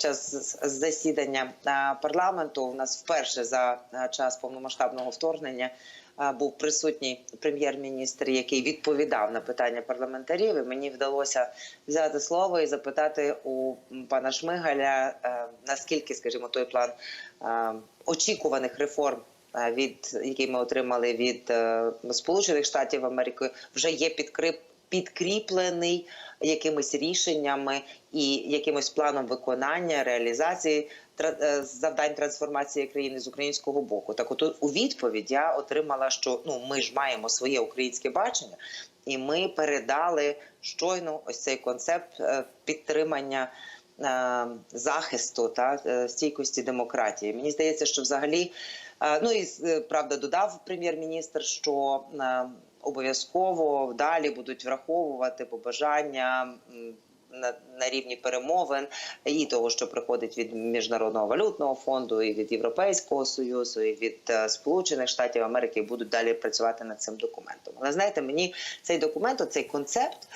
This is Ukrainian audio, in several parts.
під час засідання парламенту у нас вперше за час повномасштабного вторгнення був присутній прем'єр-міністр, який відповідав на питання парламентарів. І мені вдалося взяти слово і запитати у пана Шмигаля, наскільки, скажімо, той план очікуваних реформ. Від який ми отримали від е, Сполучених Штатів Америки, вже є підкріп, підкріплений якимись рішеннями і якимось планом виконання реалізації е, завдань трансформації країни з українського боку. Так, от у відповідь я отримала, що ну ми ж маємо своє українське бачення, і ми передали щойно ось цей концепт е, підтримання. е, Захисту та стійкості демократії. Мені здається, що взагалі, ну і правда, додав прем'єр-міністр, що обов'язково далі будуть враховувати побажання на, на рівні перемовин і того, що приходить від міжнародного валютного фонду, і від Європейського союзу, і від е, Сполучених Штатів Америки будуть далі працювати над цим документом. Але знаєте, мені цей документ, цей концепт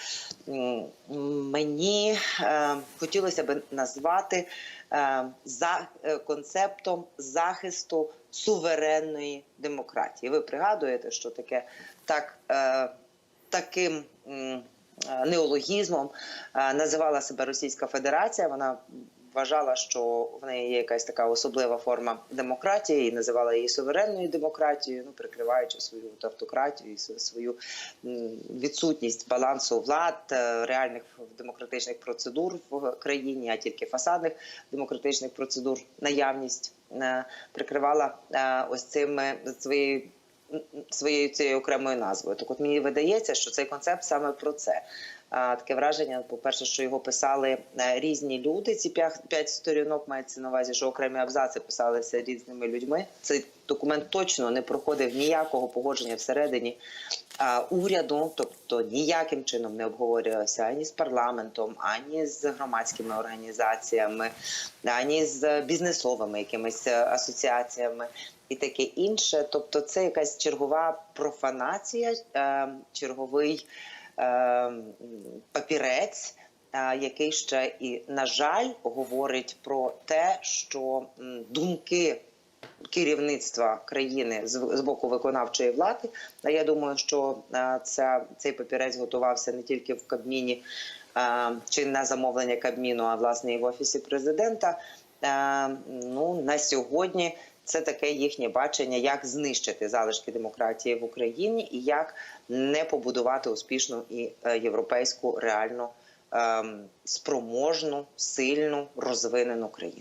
мені е, хотілося би назвати е, за е, концептом захисту суверенної демократії. Ви пригадуєте, що таке так, е, таким неологізмом е, називала себе Російська Федерація. Вона вважала, що в неї є якась така особлива форма демократії, і називала її суверенною демократією, ну прикриваючи свою автократію свою відсутність балансу влад, е, реальних демократичних процедур в країні, а тільки фасадних демократичних процедур, наявність е, прикривала е, ось цими своєю своєю цією окремою назвою. Так от мені видається, що цей концепт саме про це. Таке враження, по-перше, що його писали е, різні люди. Ці п'ять сторінок мається на увазі, що окремі абзаци писалися різними людьми. Цей документ точно не проходив ніякого погодження всередині уряду, тобто ніяким чином не обговорювався ані з парламентом, ані з громадськими організаціями, ані з бізнесовими якимись е, асоціаціями і таке інше. Тобто, це якась чергова профанація, е, черговий е, папірець. Який ще і на жаль говорить про те, що думки керівництва країни з, боку виконавчої влади. А я думаю, що е, ця, цей папірець готувався не тільки в Кабміні е, чи на замовлення Кабміну, а власне і в офісі президента. Е, ну на сьогодні це таке їхнє бачення, як знищити залишки демократії в Україні і як не побудувати успішну і е, європейську реальну ем, спроможну, сильну, розвинену країну.